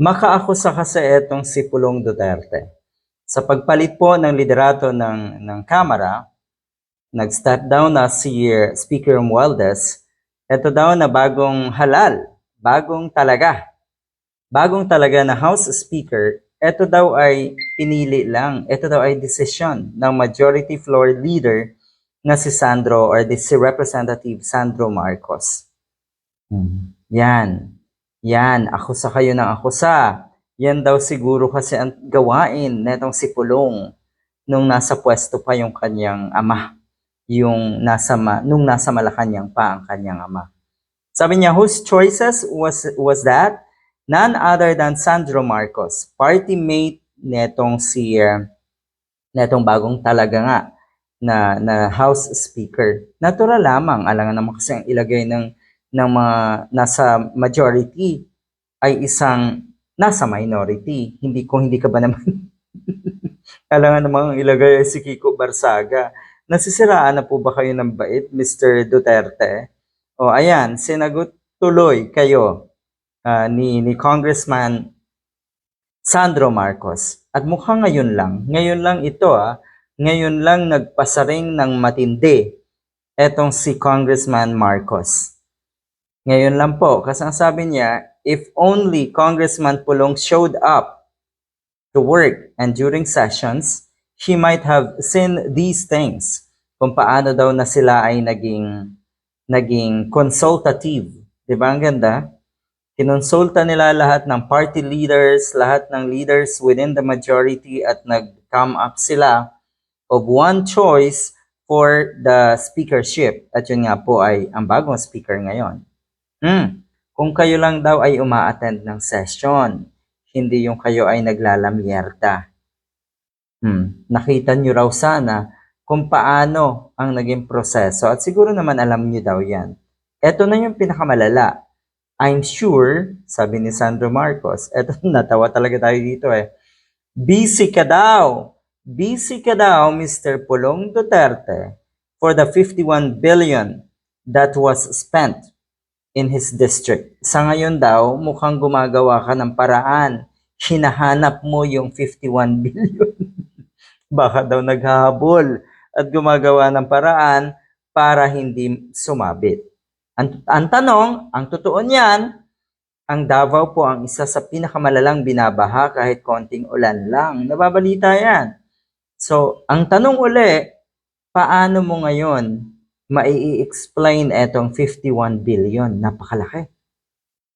Makaakusa kasi itong si Pulong Duterte. Sa pagpalit po ng liderato ng, ng Kamara, nag-step down na si uh, Speaker Romualdez, ito daw na bagong halal, bagong talaga, bagong talaga na House Speaker, ito daw ay pinili lang, ito daw ay desisyon ng Majority Floor Leader na si Sandro or si Representative Sandro Marcos. Hmm. Yan. Yan, ako sa kayo ng ako sa. Yan daw siguro kasi ang gawain netong si Pulong nung nasa pwesto pa yung kanyang ama. Yung nasa ma, nung nasa Malacanang pa ang kanyang ama. Sabi niya, whose choices was was that? None other than Sandro Marcos, party mate netong si uh, netong bagong talaga nga na na House Speaker. Natural lamang, alangan naman kasi ang ilagay ng ng mga nasa majority ay isang nasa minority. Hindi kung hindi ka ba naman kailangan namang ilagay ay si Kiko Barsaga. Nasisiraan na po ba kayo ng bait, Mr. Duterte? O ayan, sinagot tuloy kayo ah, ni, ni Congressman Sandro Marcos. At mukhang ngayon lang, ngayon lang ito ah, ngayon lang nagpasaring ng matindi etong si Congressman Marcos. Ngayon lang po, kasi ang sabi niya, if only Congressman Pulong showed up to work and during sessions, he might have seen these things. Kung paano daw na sila ay naging naging consultative. Di ba ang ganda? Kinonsulta nila lahat ng party leaders, lahat ng leaders within the majority at nag-come up sila of one choice for the speakership. At yun nga po ay ang bagong speaker ngayon. Hmm. Kung kayo lang daw ay uma-attend ng session, hindi yung kayo ay naglalamierda. Hmm. Nakita nyo raw sana kung paano ang naging proseso at siguro naman alam nyo daw yan. Ito na yung pinakamalala. I'm sure, sabi ni Sandro Marcos, eto natawa talaga tayo dito eh. Busy ka daw. Busy ka daw, Mr. Pulong Duterte, for the 51 billion that was spent in his district. Sa ngayon daw, mukhang gumagawa ka ng paraan. Hinahanap mo yung 51 billion. Baka daw naghahabol at gumagawa ng paraan para hindi sumabit. Ang, ang tanong, ang totoo niyan, ang Davao po ang isa sa pinakamalalang binabaha kahit konting ulan lang. Nababalita yan. So, ang tanong uli, paano mo ngayon mai-explain etong 51 billion? Napakalaki.